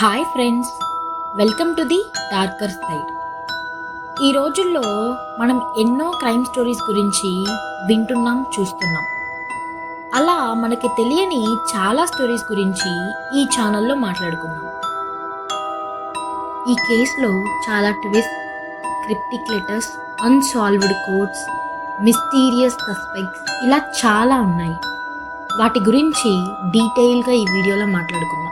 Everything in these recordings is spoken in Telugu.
Hi friends. Welcome to the darker side. ఈ రోజుల్లో మనం ఎన్నో క్రైమ్ స్టోరీస్ గురించి వింటున్నాం చూస్తున్నాం. అలా మనకి తెలియని చాలా స్టోరీస్ గురించి ఈ ఛానల్లో మాట్లాడుకున్నాం ఈ కేసులో చాలా twist cryptic letters unsolved codes mysterious suspects ఇలా చాలా ఉన్నాయి. వాటి గురించి డీటెయిల్గా ఈ వీడియోలో మాట్లాడుకుందాం.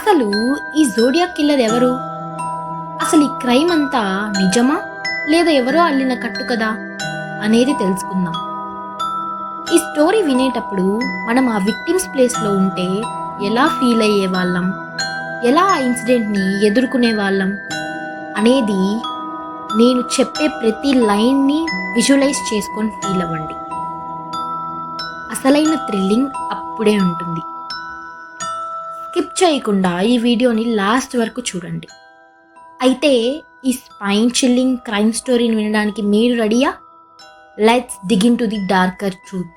అసలు ఈ జోడియా కిల్లర్ ఎవరు? అసలు ఈ క్రైమ్ అంతా నిజమా? లేదా ఎవరో అల్లిన కట్టు కదా? అనేది తెలుసుకుందాం. ఈ స్టోరీ వినేటప్పుడు మనం ఆ విక్టిమ్స్ ప్లేస్లో ఉంటే ఎలా ఫీల్ అయ్యే వాళ్ళం? ఎలా ఆ ఇన్సిడెంట్ని ఎదుర్కొనే వాళ్ళం? అనేది నేను చెప్పే ప్రతి లైన్ని విజువలైజ్ చేసుకొని ఫీల్ అవ్వండి. అసలైన థ్రిల్లింగ్ అప్పుడే ఉంటుంది. స్కిప్ చేయకుండా ఈ వీడియోని లాస్ట్ వరకు చూడండి. అయితే ఈ స్పైన్ చిల్లింగ్ క్రైమ్ స్టోరీని వినడానికి మీరు రెడీయా? Let's dig in to the darker truth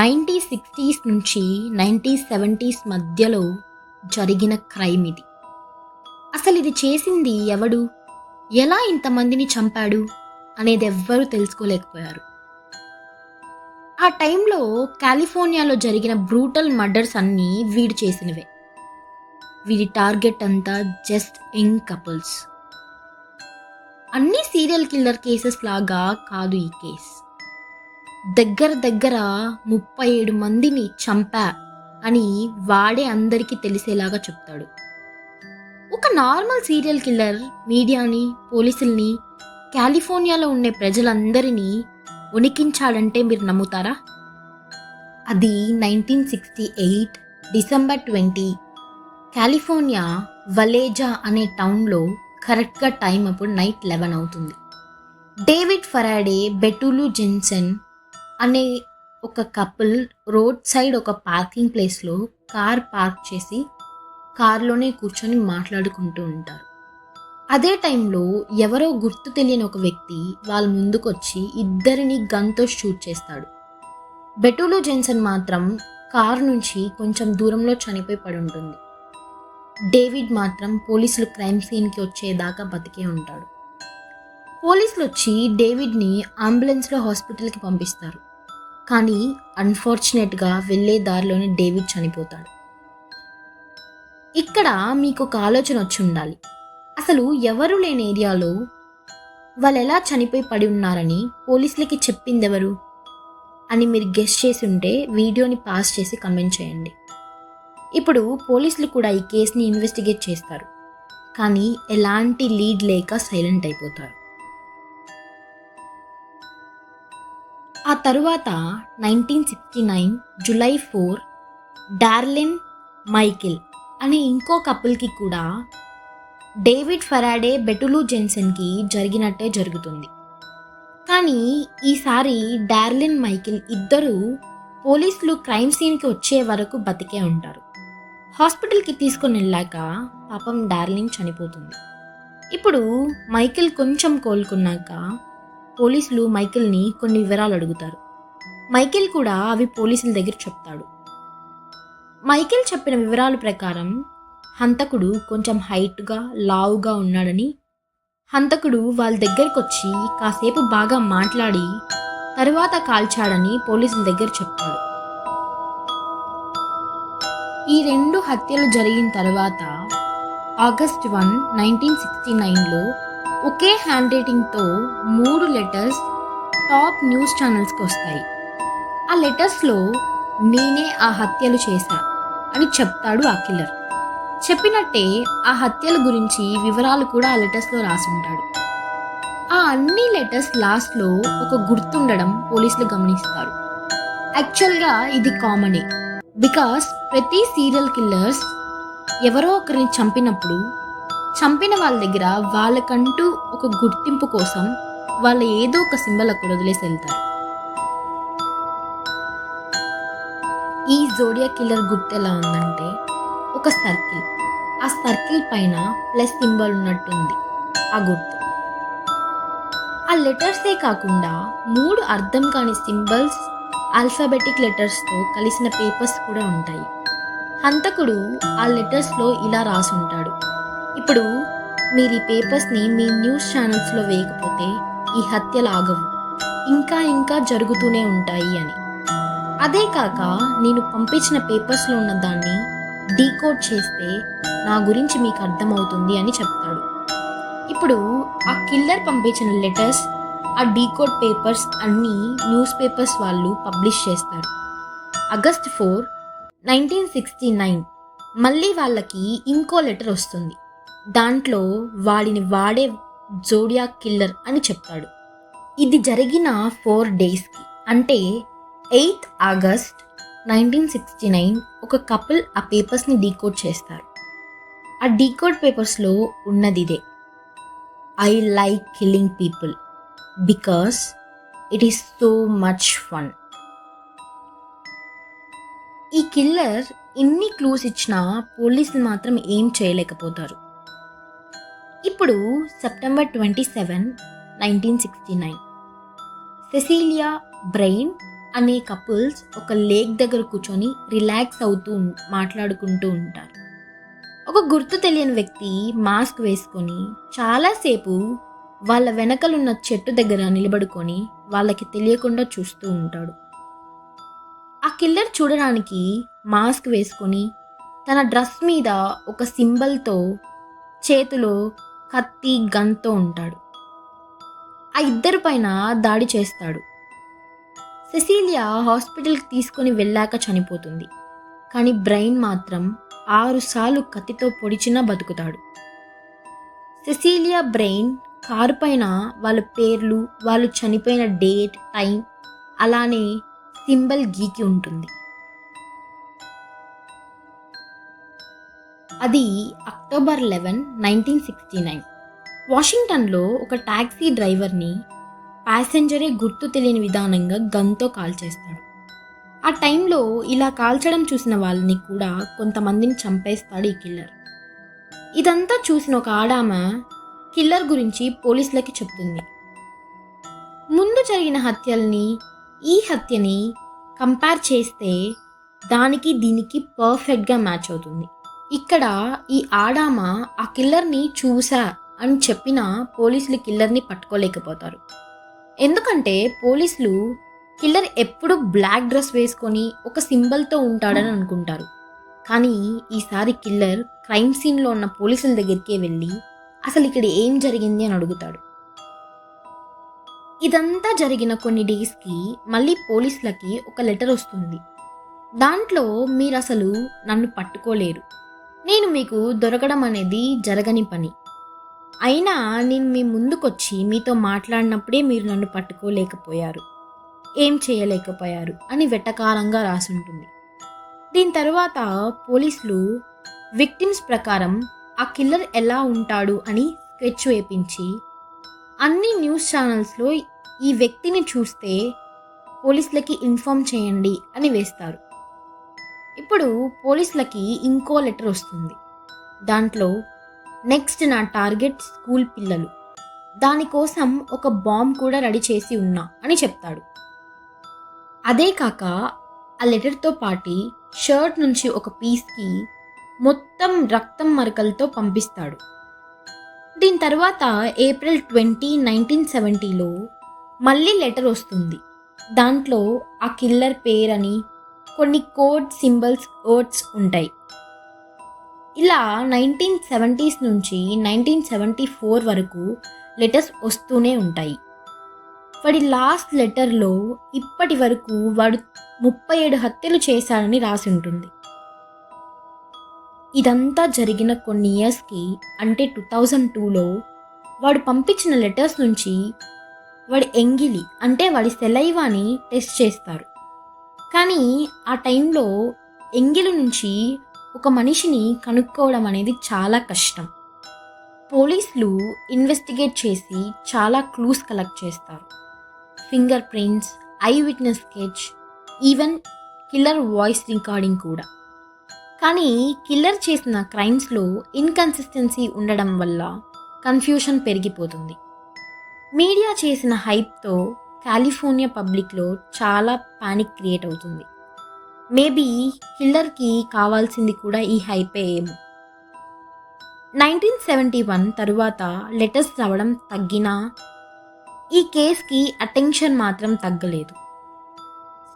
ninety sixties నుంచి నైంటీ సెవెంటీస్ మధ్యలో జరిగిన క్రైమ్ ఇది. అసలు ఇది చేసింది ఎవడు? ఎలా ఇంతమందిని చంపాడు? అనేది ఎవ్వరూ తెలుసుకోలేకపోయారు. ఆ టైంలో కాలిఫోర్నియాలో జరిగిన బ్రూటల్ మర్డర్స్ అన్నీ వీడు చేసినవే. వీడి టార్గెట్ అంతా జస్ట్ యంగ్ కపుల్స్. అన్ని సీరియల్ కిల్లర్ కేసెస్ లాగా కాదు ఈ కేస్. దగ్గర దగ్గర ముప్పై ఏడు మందిని చంపా అని వాడే అందరికీ తెలిసేలాగా చెప్తాడు. ఒక నార్మల్ సీరియల్ కిల్లర్ మీడియాని పోలీసుల్ని కాలిఫోర్నియాలో ఉండే ప్రజలందరినీ ఉనికించాడంటే మీరు నమ్ముతారా? అది nineteen sixty eight December twenty. California Vallejo అనే టౌన్లో కరెక్ట్గా టైం అప్పుడు నైట్ లెవెన్ అవుతుంది. David Faraday Betty Lou Jensen అనే ఒక కపుల్ రోడ్ సైడ్ ఒక పార్కింగ్ ప్లేస్లో కార్ పార్క్ చేసి కార్లోనే కూర్చొని మాట్లాడుకుంటూ ఉంటారు. అదే టైంలో ఎవరో గుర్తు తెలియని ఒక వ్యక్తి వాళ్ళ ముందుకొచ్చి ఇద్దరిని గన్తో షూట్ చేస్తాడు. బెటూలో జెన్సన్ మాత్రం కార్ నుంచి కొంచెం దూరంలో చనిపోయి పడి ఉంటుంది. డేవిడ్ మాత్రం పోలీసులు క్రైమ్ సీన్కి వచ్చేదాకా బతికే ఉంటాడు. పోలీసులు వచ్చి డేవిడ్ని అంబులెన్స్లో హాస్పిటల్కి పంపిస్తారు. కానీ అన్ఫార్చునేట్గా వెళ్ళే దారిలోనే డేవిడ్ చనిపోతాడు. ఇక్కడ మీకు ఒక ఆలోచన వచ్చి ఉండాలి. అసలు ఎవరు లేని ఏరియాలో వాళ్ళు ఎలా చనిపోయి పడి ఉన్నారని పోలీసులకి చెప్పింది ఎవరు అని మీరు గెస్ట్ చేసి ఉంటే వీడియోని పాస్ చేసి కమెంట్ చేయండి. ఇప్పుడు పోలీసులు కూడా ఈ కేసుని ఇన్వెస్టిగేట్ చేస్తారు. కానీ ఎలాంటి లీడ్ లేక సైలెంట్ అయిపోతారు. ఆ తరువాత nineteen sixty nine July four Darlene Michael అనే ఇంకో కపుల్కి కూడా డేవిడ్ ఫరాడే బెటులు జెన్సన్కి జరిగినట్టే జరుగుతుంది. కానీ ఈసారి డార్లిన్ మైకిల్ ఇద్దరు పోలీసులు క్రైమ్ సీన్కి వచ్చే వరకు బతికే ఉంటారు. హాస్పిటల్కి తీసుకొని వెళ్ళాక పాపం డార్లిన్ చనిపోతుంది. ఇప్పుడు మైకిల్ కొంచెం కోలుకున్నాక పోలీసులు మైకిల్ని కొన్ని వివరాలు అడుగుతారు. మైకిల్ కూడా అవి పోలీసుల దగ్గర చెప్తాడు. మైకిల్ చెప్పిన వివరాల ప్రకారం హంతకుడు కొంచెం హైట్గా లావుగా ఉన్నాడని హంతకుడు వాళ్ళ దగ్గరికి వచ్చి కాసేపు బాగా మాట్లాడి తరువాత కాల్చాడని పోలీసుల దగ్గర చెప్తాడు. ఈ రెండు హత్యలు జరిగిన తర్వాత ఆగస్ట్ వన్ నైన్టీన్ సిక్స్టీ నైన్లో ఒకే హ్యాండ్ రైటింగ్తో మూడు లెటర్స్ టాప్ న్యూస్ ఛానల్స్కి వస్తాయి. ఆ లెటర్స్లో నేనే ఆ హత్యలు చేశా అని చెప్తాడు ఆ కిల్లర్. చెప్పినట్టే ఆ హత్యల గురించి వివరాలు కూడా ఆ లెటర్స్లో రాసుంటాడు ఆ అన్ని లెటర్స్ లాస్ట్లో ఒక గుర్తుండడం పోలీసులు గమనిస్తారు. యాక్చువల్గా ఇది కామనే. బికాస్ ప్రతి సీరియల్ కిల్లర్స్ ఎవరో ఒకరిని చంపినప్పుడు చంపిన వాళ్ళ దగ్గర వాళ్ళకంటూ ఒక గుర్తింపు కోసం వాళ్ళ ఏదో ఒక సింబల్ అక్కడ వదిలేసి వెళ్తారు. ఈ జోడియా కిల్లర్ గుర్తు ఎలా ఉందంటే ఒక సర్కిల్. ఆ సర్కిల్ పైన ప్లస్ సింబల్ ఉన్నట్టుంది ఆ గుర్తు. ఆ లెటర్సే కాకుండా మూడు అర్థం కాని సింబల్స్ ఆల్ఫాబెటిక్ లెటర్స్తో కలిసిన పేపర్స్ కూడా ఉంటాయి. హంతకుడు ఆ లెటర్స్లో ఇలా రాసుంటాడు. ఇప్పుడు మీరు ఈ పేపర్స్ని మీ న్యూస్ ఛానల్స్లో వేయకపోతే ఈ హత్యలు ఆగవు ఇంకా ఇంకా జరుగుతూనే ఉంటాయి అని. అదే కాక నేను పంపించిన పేపర్స్లో ఉన్న దాన్ని డీకోడ్ చేస్తే నా గురించి మీకు అర్థమవుతుంది అని చెప్తాడు. ఇప్పుడు ఆ కిల్లర్ పంపించిన లెటర్స్ ఆ డీకోడ్ పేపర్స్ అన్నీ న్యూస్ పేపర్స్ వాళ్ళు పబ్లిష్ చేస్తారు. August four nineteen sixty nine మళ్ళీ వాళ్ళకి ఇంకో లెటర్ వస్తుంది. దాంట్లో వాడిని వాడే జోడియా కిల్లర్ అని చెప్తాడు. ఇది జరిగిన ఫోర్ డేస్కి. అంటే eighth August nineteen sixty nine ఒక కపుల్ ఆ పేపర్స్ని డీకోడ్ చేస్తారు. ఆ డీకోడ్ పేపర్స్లో ఉన్నది ఇదే I like killing people because it is so much fun. ఈ కిల్లర్ ఎన్ని క్లూస్ ఇచ్చినా పోలీసులు మాత్రం ఏం చేయలేకపోతారు. ఇప్పుడు September twenty seven nineteen sixty nine Cecilia Bryan అనే కపుల్స్ ఒక లేక్ దగ్గర కూర్చొని రిలాక్స్ అవుతూ మాట్లాడుకుంటూ ఉంటారు. ఒక గుర్తు తెలియని వ్యక్తి మాస్క్ వేసుకొని చాలాసేపు వాళ్ళ వెనకలున్న చెట్టు దగ్గర నిలబడుకొని వాళ్ళకి తెలియకుండా చూస్తూ ఉంటాడు. ఆ కిల్లర్ చూడడానికి మాస్క్ వేసుకొని తన డ్రెస్ మీద ఒక సింబల్తో చేతిలో కత్తి గన్తో ఉంటాడు. ఆ ఇద్దరి పైన దాడి చేస్తాడు. సెసీలియా హాస్పిటల్కి తీసుకొని వెళ్ళాక చనిపోతుంది. కానీ బ్రెయిన్ మాత్రం ఆరుసార్లు కత్తితో పొడిచినా బతుకుతాడు. సెసీలియా బ్రెయిన్ కారు పైన వాళ్ళ పేర్లు వాళ్ళు చనిపోయిన డేట్ టైం అలానే సింబల్ గీకి ఉంటుంది. అది October eleven nineteen sixty nine వాషింగ్టన్లో ఒక ట్యాక్సీ డ్రైవర్ని ప్యాసింజరే గుర్తు తెలియని విధానంగా గన్తో కాల్చేస్తాడు. ఆ టైంలో ఇలా కాల్చడం చూసిన వాళ్ళని కూడా కొంతమందిని చంపేస్తాడు ఈ కిల్లర్. ఇదంతా చూసిన ఒక ఆడామ కిల్లర్ గురించి పోలీసులకి చెప్తుంది. ముందు జరిగిన హత్యల్ని ఈ హత్యని కంపేర్ చేస్తే దానికి దీనికి పర్ఫెక్ట్గా మ్యాచ్ అవుతుంది. ఇక్కడ ఈ ఆడామ ఆ కిల్లర్ని చూసా అని చెప్పినా పోలీసులు కిల్లర్ని పట్టుకోలేకపోతారు. ఎందుకంటే పోలీసులు కిల్లర్ ఎప్పుడు బ్లాక్ డ్రెస్ వేసుకొని ఒక సింబల్తో ఉంటాడని అనుకుంటారు. కానీ ఈసారి కిల్లర్ క్రైమ్ సీన్లో ఉన్న పోలీసుల దగ్గరికే వెళ్ళి అసలు ఇక్కడ ఏం జరిగింది అని అడుగుతాడు. ఇదంతా జరిగిన కొన్ని డేస్కి మళ్ళీ పోలీసులకి ఒక లెటర్ వస్తుంది. దాంట్లో మీరు అసలు నన్ను పట్టుకోలేరు. నేను మీకు దొరకడం అనేది జరగని పని. అయినా నేను మీ ముందుకొచ్చి మీతో మాట్లాడినప్పుడే మీరు నన్ను పట్టుకోలేకపోయారు. ఏం చేయలేకపోయారు అని వెటకారంగా రాసుంటుంది. దీని తర్వాత పోలీసులు విక్టిమ్స్ ప్రకారం ఆ కిల్లర్ ఎలా ఉంటాడు అని స్కెచ్ వేపించి అన్ని న్యూస్ ఛానల్స్లో ఈ వ్యక్తిని చూస్తే పోలీసులకి ఇన్ఫామ్ చేయండి అని వేస్తారు. ఇప్పుడు పోలీసులకి ఇంకో లెటర్ వస్తుంది. దాంట్లో నెక్స్ట్ నా టార్గెట్ స్కూల్ పిల్లలు. దానికోసం ఒక బాంబ్ కూడా రెడీ చేసి ఉన్నా అని చెప్తాడు. అదే కాక ఆ లెటర్తో పాటి షర్ట్ నుంచి ఒక పీస్కి మొత్తం రక్తం మరకలతో పంపిస్తాడు. దీని తర్వాత ఏప్రిల్ ట్వంటీ నైన్టీన్ సెవెంటీలో మళ్ళీ లెటర్ వస్తుంది. దాంట్లో ఆ కిల్లర్ పేరని కొన్ని కోడ్ సింబల్స్ వర్డ్స్ ఉంటాయి. ఇలా నైన్టీన్ సెవెంటీస్ నుంచి నైన్టీన్ సెవెంటీ ఫోర్ వరకు లెటర్స్ వస్తూనే ఉంటాయి. వాడి లాస్ట్ లెటర్లో ఇప్పటి వరకు వాడు ముప్పై ఏడు హత్యలు చేశాడని రాసి ఉంటుంది. ఇదంతా జరిగిన కొన్ని ఇయర్స్కి అంటే టూ థౌజండ్ టూలో వాడు పంపించిన లెటర్స్ నుంచి వాడి ఎంగిలి అంటే వాడి సెలైవాని టెస్ట్ చేస్తారు. కానీ ఆ టైంలో ఎంగిలి నుంచి ఒక మనిషిని కనుక్కోవడం అనేది చాలా కష్టం. పోలీసులు ఇన్వెస్టిగేట్ చేసి చాలా క్లూస్ కలెక్ట్ చేస్తారు. Fingerprints eyewitness sketch even killer voice recording కూడా. కానీ కిల్లర్ చేసిన క్రైమ్స్లో ఇన్కన్సిస్టెన్సీ ఉండడం వల్ల కన్ఫ్యూషన్ పెరిగిపోతుంది. మీడియా చేసిన హైప్తో కాలిఫోర్నియా పబ్లిక్లో చాలా పానిక్ క్రియేట్ అవుతుంది. మేబీ కిల్లర్కి కావాల్సింది కూడా ఈ హైపే ఏమో. నైన్టీన్ సెవెంటీ వన్ తరువాత లెటర్స్ రావడం తగ్గినా ఈ కేస్కి అటెన్షన్ మాత్రం తగ్గలేదు.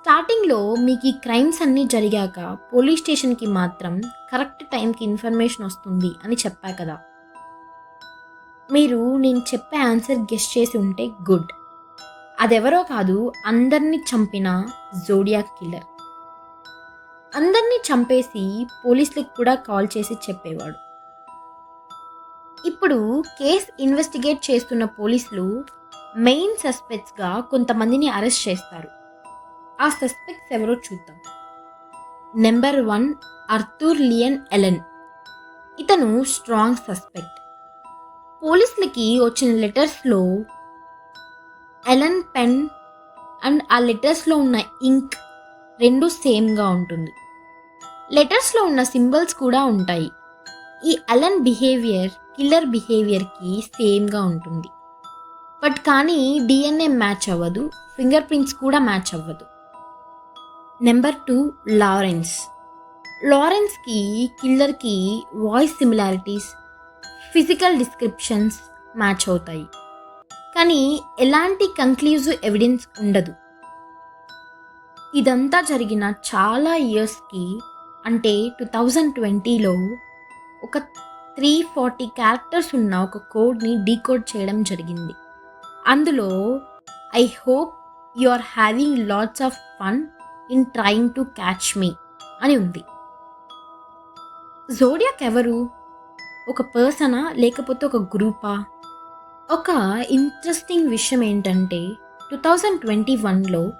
స్టార్టింగ్లో మీకు ఈ క్రైమ్స్ అన్నీ జరిగాక పోలీస్ స్టేషన్కి మాత్రం కరెక్ట్ టైంకి ఇన్ఫర్మేషన్ వస్తుంది అని చెప్పా కదా. మీరు నేను చెప్పే ఆన్సర్ గెస్ట్ చేసి ఉంటే గుడ్. అదెవరో కాదు అందరినీ చంపిన జోడియాక్ కిల్లర్. అందరినీ చంపేసి పోలీసులకు కూడా కాల్ చేసి చెప్పేవాడు. ఇప్పుడు కేస్ ఇన్వెస్టిగేట్ చేస్తున్న పోలీసులు మెయిన్ సస్పెక్ట్స్గా కొంతమందిని అరెస్ట్ చేస్తారు. ఆ సస్పెక్ట్స్ ఎవరో చూద్దాం. Number one Arthur Leigh Allen. ఇతను స్ట్రాంగ్ సస్పెక్ట్. పోలీసులకి వచ్చిన లెటర్స్లో ఎలన్ పెన్ అండ్ ఆ లెటర్స్లో ఉన్న ఇంక్ రెండు సేమ్గా ఉంటుంది. లెటర్స్లో ఉన్న సింబల్స్ కూడా ఉంటాయి. ఈ అలన్ బిహేవియర్ కిల్లర్ బిహేవియర్కి సేమ్గా ఉంటుంది. బట్ కానీ డిఎన్ఏ మ్యాచ్ అవ్వదు ఫింగర్ ప్రింట్స్ కూడా మ్యాచ్ అవ్వదు. Number two Lawrence. లారెన్స్కి కిల్లర్కి voice similarities physical descriptions match అవుతాయి. కానీ ఎలాంటి కంక్లూజివ్ ఎవిడెన్స్ ఉండదు. ఇదంతా జరిగిన చాలా ఇయర్స్కి అంటే టూ థౌజండ్ ట్వంటీలో ఒక త్రీ ఫార్టీ క్యారెక్టర్స్ ఉన్న ఒక కోడ్ని డీకోడ్ చేయడం జరిగింది. అందులో I hope you are having lots of fun in trying to catch me అని ఉంది. జోడియాక్ ఎవరు? ఒక పర్సనా లేకపోతే ఒక గ్రూపా ఒక ఇంట్రెస్టింగ్ విషయం ఏంటంటే టూ థౌజండ్ ట్వంటీ వన్లో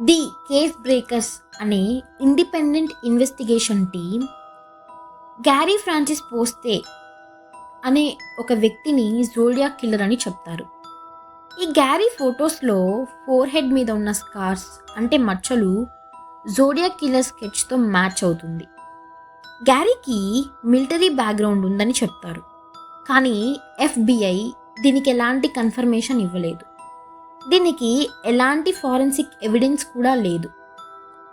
ది కేస్ బ్రేకర్స్ అనే independent investigation team Gary Francis Poste అనే ఒక వ్యక్తిని జోడియా కిల్లర్ అని చెప్తారు. ఈ గ్యారీ ఫొటోస్లో ఫోర్ హెడ్ మీద ఉన్న స్కార్స్ అంటే మచ్చలు జోడియా కిల్లర్ స్కెచ్తో మ్యాచ్ అవుతుంది. గ్యారీకి మిలిటరీ బ్యాక్గ్రౌండ్ ఉందని చెప్తారు. కానీ ఎఫ్బిఐ దీనికి ఎలాంటి కన్ఫర్మేషన్ ఇవ్వలేదు. దీనికి ఎలాంటి ఫారెన్సిక్ ఎవిడెన్స్ కూడా లేదు.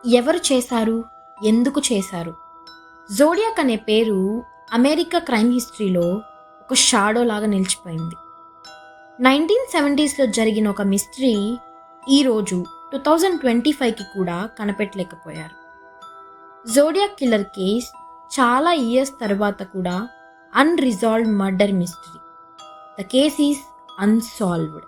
ఎవరు చేశారు? ఎందుకు చేశారు? జోడియాక్ అనే పేరు అమెరికా క్రైమ్ హిస్టరీలో ఒక షాడో లాగా నిలిచిపోయింది. నైన్టీన్ సెవెంటీస్లో జరిగిన ఒక మిస్టరీ ఈరోజు టూ థౌజండ్ ట్వంటీ ఫైవ్కి కూడా కనిపెట్టలేకపోయారు. జోడియాక్ కిల్లర్ కేస్ చాలా ఇయర్స్ తర్వాత కూడా unresolved murder mystery the case is unsolved